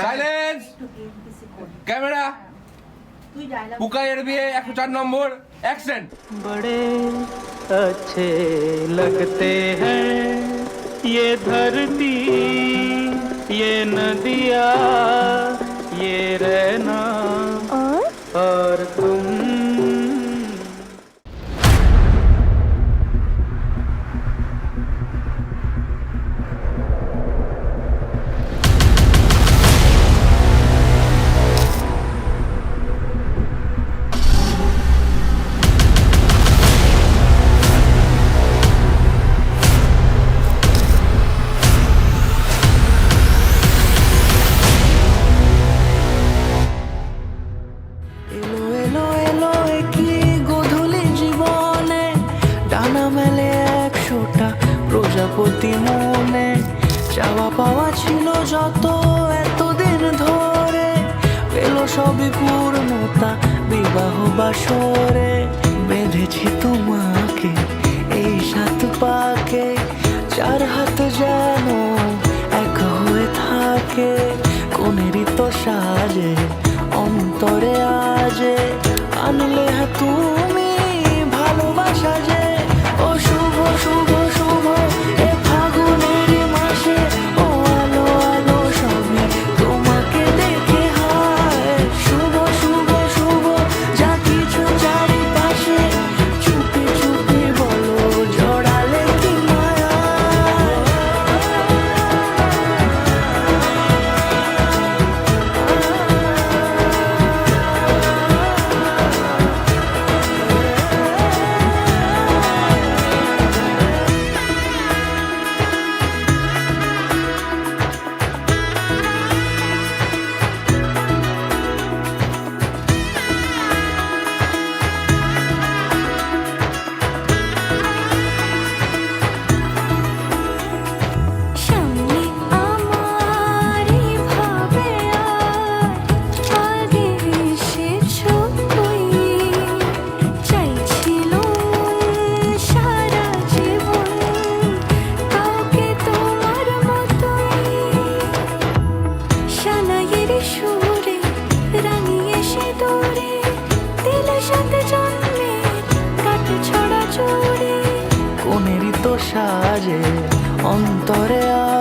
Silence camera পুকাইয়ের বিয়ে একশো চার নম্বর অ্যাকশন बड़े अच्छे लगते हैं ये धरती ये नदिया ये रहना और तुम প্রজাপতি মনে চাওয়া পাওয়া ছিল যত এতদিন ধরে। পেল সবই পূর্ণতা, বিবাহ বাসরে বেঁধেছি তোমাকে এই সাত পাকে, চার হাত যেন এক হয়ে থাকে। কোনেরই তো সাজে সাথে জন্মে কাটে ছড়া চড়ে? কোনেরই তো সাজে অন্তরে তুমি